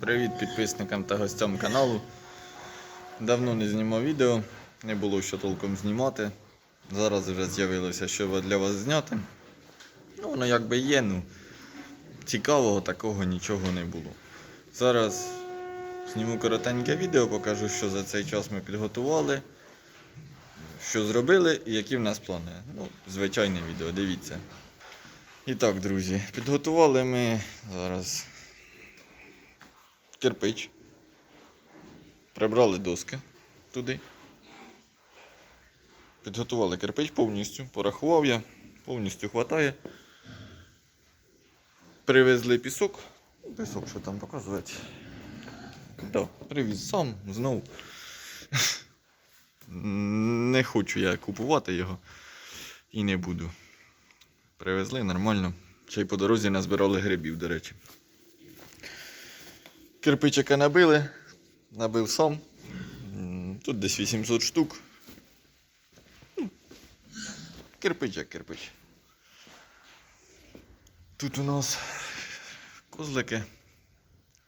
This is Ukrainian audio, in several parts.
Привіт підписникам та гостям каналу. Давно не знімав відео, не було що толком знімати. Зараз вже з'явилося, що для вас зняти. Ну, воно якби є, ну цікавого такого нічого не було. Зараз зніму коротеньке відео, покажу, що за цей час ми підготували, що зробили і які в нас плани. Ну, звичайне відео, дивіться. І так, друзі, підготували ми зараз кирпич. Прибрали доски туди. Підготували кирпич повністю, порахував я, повністю хватає. Привезли пісок. Пісок, що там показувати. Да, привіз сам, знову. Не хочу я купувати його і не буду. Привезли нормально. Ще й по дорозі назбирали грибів, до речі. Кирпичика набили, набив сам. Тут десь 800 штук. Ну, Кирпич як кирпич. Тут у нас козлики.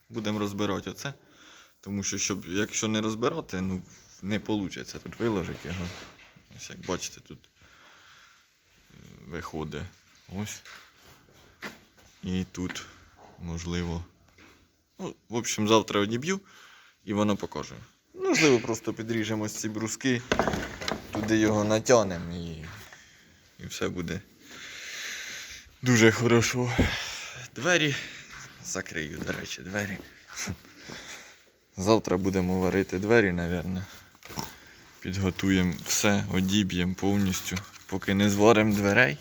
Будемо розбирати оце. Тому що, щоб, якщо не розбирати, ну не вийде тут виложити його. Ось як бачите, тут е, виходить ось. І тут, можливо. Ну, в общем, завтра одіб'ю і воно покаже. Можливо, просто підріжемо ці бруски, туди його натягнемо і, і все буде дуже хорошо. Двері закрию, до речі, двері. Завтра будемо варити двері, мабуть. Підготуємо все, одіб'ємо повністю. Поки не зваримо дверей,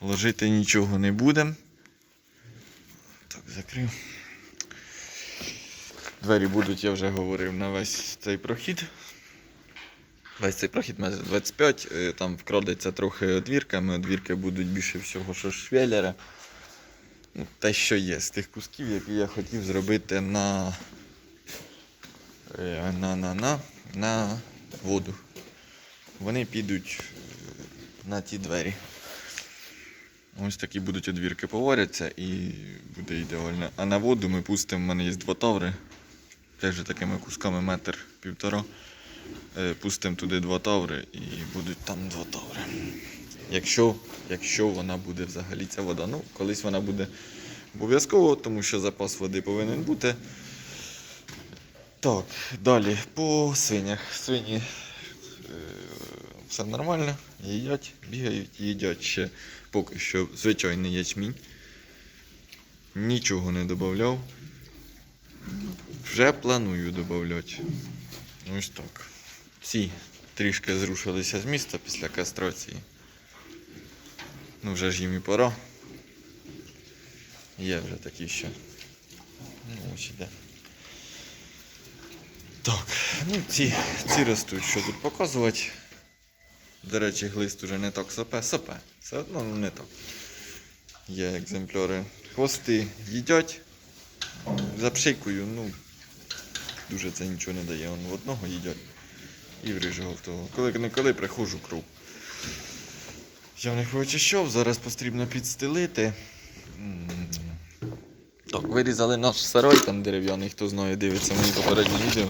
ложити нічого не будемо. Так, закрив. Двері будуть, я вже говорив, на весь цей прохід. Весь цей прохід майже 25, е, там вкрадеться трохи одвірками, одвірки будуть більше всього, що швеллера. Ну, те, що є, з тих кусків, які я хотів зробити на, е, на, на, на, на воду. Вони підуть е, на ті двері. Ось такі будуть одвірки поваряться і буде ідеально. А на воду ми пустимо, в мене є два таври. Теж такими кусками метр півтора. Е, Пустимо туди два таври і будуть там два таври. Якщо, якщо вона буде взагалі ця вода. Ну, колись вона буде обов'язково, тому що запас води повинен бути. Так, далі по свинях. Свині е, все нормально, їдять, бігають, їдять ще поки що звичайний ячмінь. Нічого не додавав. Вже планую додати. Ось так. Ці трішки зрушилися з міста після кастрації. Ну вже ж їм і пора. Є вже такі ще. Ну, ось іде. Так, ну ці, ці ростуть, що тут показувати. До речі, глист уже не так сопе, сопе. Все одно ну, не так. Є екземпляри. Хвости їдять. За пшикою, ну, дуже це нічого не дає. Вон в одного їдять і в того. Коли не коли приходжу кров. Я в них вичищав, зараз потрібно підстелити. Так, вирізали наш сарай там дерев'яний, хто знає, дивиться мої попередні відео.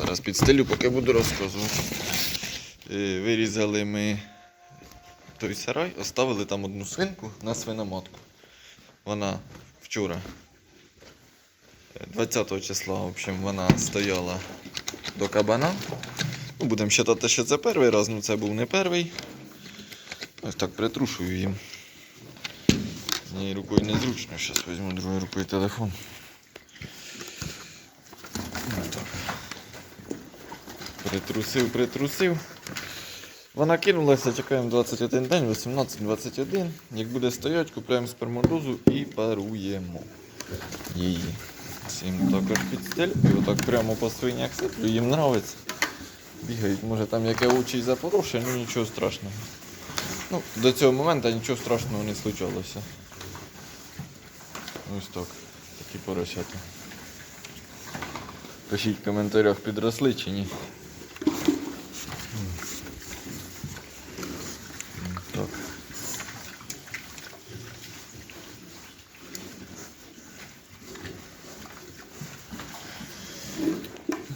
Зараз підстелю, поки буду розказувати. Е, Вирізали ми той сарай, оставили там одну свинку на свиноматку. Вона вчора, 20 числа, в общем, вона стояла до кабана. Ну, будемо вважати, що це перший раз, ну це був не перший. Ось так притрушую їм. Однією рукою незручно, зараз візьму другою рукою телефон. Притрусив, притрусив. Вона кинулася, чекаємо 21 день, 18-21. Як буде стояти, купуємо спермодозу і паруємо її. Всім також підстель. І отак прямо по свинях сиплю, їм нравиться. Бігають, може там яке очі запорошує, ну нічого страшного. Ну, до цього моменту нічого страшного не случалося. Ось так. Такі поросята. Пишіть в коментарях, підросли чи ні. Так.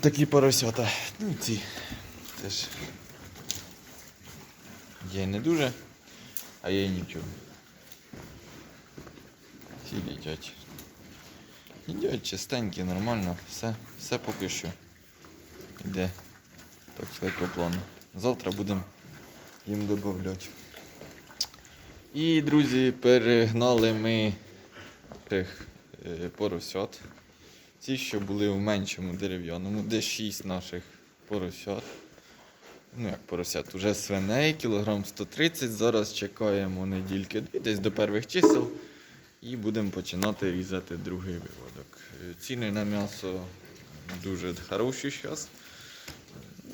Такі поросята. Ну, ці теж. Є не дуже, а є нічого. Всі їдять. Їдять чистенькі, нормально, все, все поки що йде, так по плану. Завтра будемо їм додавати. І, друзі, перегнали ми тих е, поросят. Ті, що були в меншому дерев'яному, де 6 наших поросят. Ну, як поросят, уже свиней, кілограм 130. Зараз чекаємо недільки дві, десь до перших чисел. І будемо починати різати другий виводок. Ціни на м'ясо дуже хороші зараз.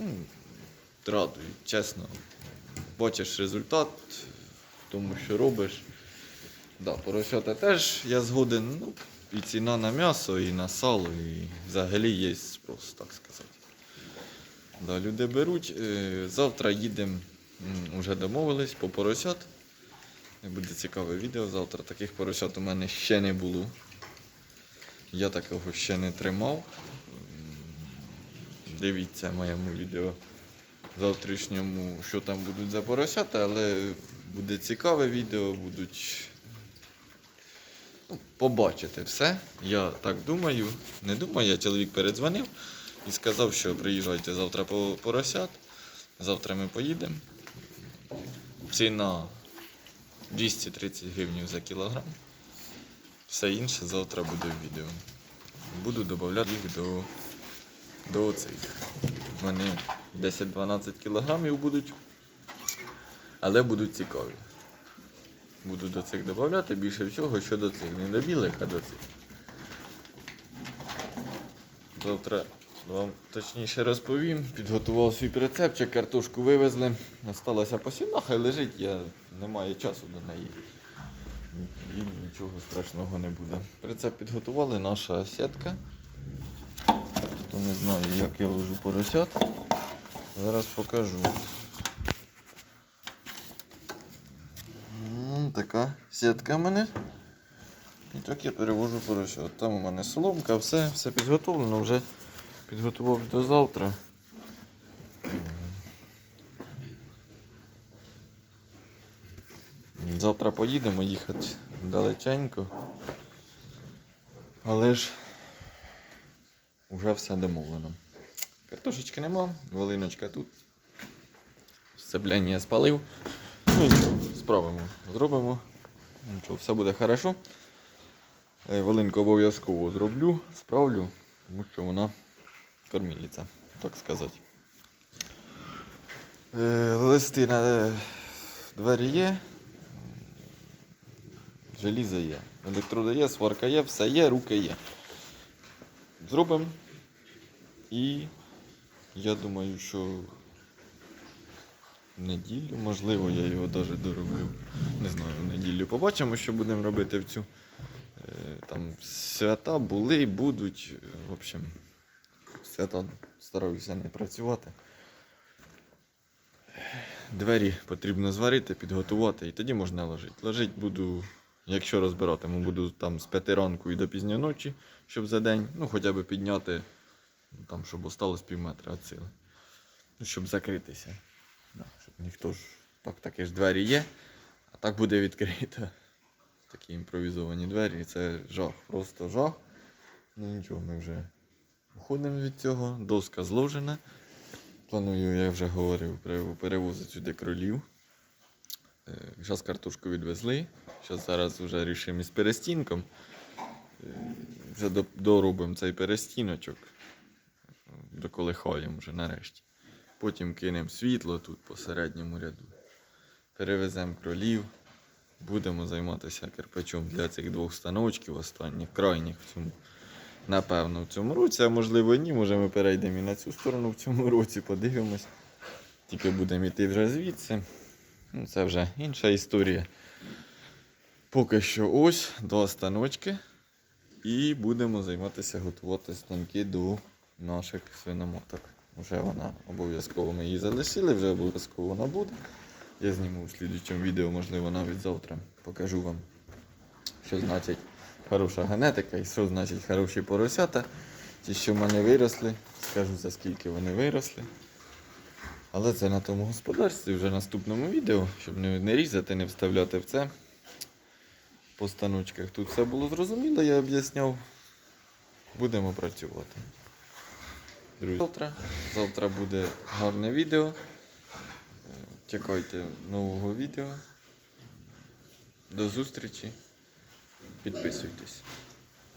Ну, радують, чесно. Бачиш результат в тому, що робиш. Да, поросята теж я згоден. Ну, і ціна на м'ясо, і на сало, і взагалі є спрос, так сказати. Да, люди беруть. Е, Завтра їдемо, вже домовились по поросят. Буде цікаве відео. Завтра таких поросят у мене ще не було. Я такого ще не тримав. Дивіться моєму відео завтрашньому, що там будуть за поросята, але буде цікаве відео, будуть побачите все. Я так думаю. Не думаю, я чоловік передзвонив і сказав, що приїжджайте завтра по поросят. Завтра ми поїдемо. Ціна 230 гривень за кілограм. Все інше завтра буде в відео. Буду додавати їх до, до цих. Мене 10-12 кілограмів будуть, але будуть цікаві. Буду до цих додавати більше всього, що до цих. Не до білих, а до цих. Завтра вам точніше розповім. Підготував свій прицепчик, картошку вивезли. Осталося посівна, хай лежить, я немає часу до неї. І нічого страшного не буде. Прицеп підготували, наша сітка. Хто не знає, як я ложу поросят. Зараз покажу. Така сітка в мене. І так я перевожу поросят. Там у мене соломка, все, все підготовлено, вже підготував до завтра. Завтра поїдемо їхати далеченько. Але ж вже все домовлено. Картошечки нема, волиночка тут. Сцепляння спалив. Ну нічого, справимо, зробимо. Нічого, все буде хорошо. Е, Волинку обов'язково зроблю, справлю, тому що вона кормілиця, так сказати. Е, Листи на двері є. Желізо є. Електрода є, сварка є, все є, руки є. Зробимо. І я думаю, що неділю, можливо, я його навіть дороблю. Не знаю, в неділю побачимо, що будемо робити в цю. Е, Там свята були, і будуть. В общем, свята стараюся не працювати. Двері потрібно зварити, підготувати, і тоді можна ложити. Ложити буду, якщо розбиратиму, буду там з п'яти ранку і до пізньої ночі, щоб за день, ну хоча б підняти, ну, там, щоб осталось пів метра від. Ну, щоб закритися. Ніхто ж. Так, такі ж двері є, а так буде відкрито. Такі імпровізовані двері, це жах, просто жах. Ну нічого, ми вже уходимо від цього. Доска зложена. Планую, я вже говорив, перевозити сюди кролів. Зараз картошку відвезли. Зараз зараз вже рішимо із перестінком. Е, Вже доробимо цей перестіночок. Доколихаємо вже нарешті. Потім кинемо світло тут по середньому ряду. Перевеземо кролів. Будемо займатися кирпичом для цих двох станочків останніх, крайніх в цьому. Напевно, в цьому році, а можливо ні. Може ми перейдемо і на цю сторону в цьому році, подивимось. Тільки будемо йти вже звідси. Ну, це вже інша історія. Поки що ось два станочки. І будемо займатися готувати станки до наших свиноматок. Вже вона обов'язково ми її залишили, вже обов'язково вона буде. Я зніму в слідчому відео, можливо, навіть завтра покажу вам, що значить хороша генетика і що значить хороші поросята. Ті, що в мене виросли, скажу за скільки вони виросли. Але це на тому господарстві вже наступному відео, щоб не, не різати, не вставляти в це. По станочках тут все було зрозуміло, я об'ясняв. Будемо працювати. Завтра, завтра буде гарне відео. Е, Чекайте нового відео. До зустрічі. Підписуйтесь.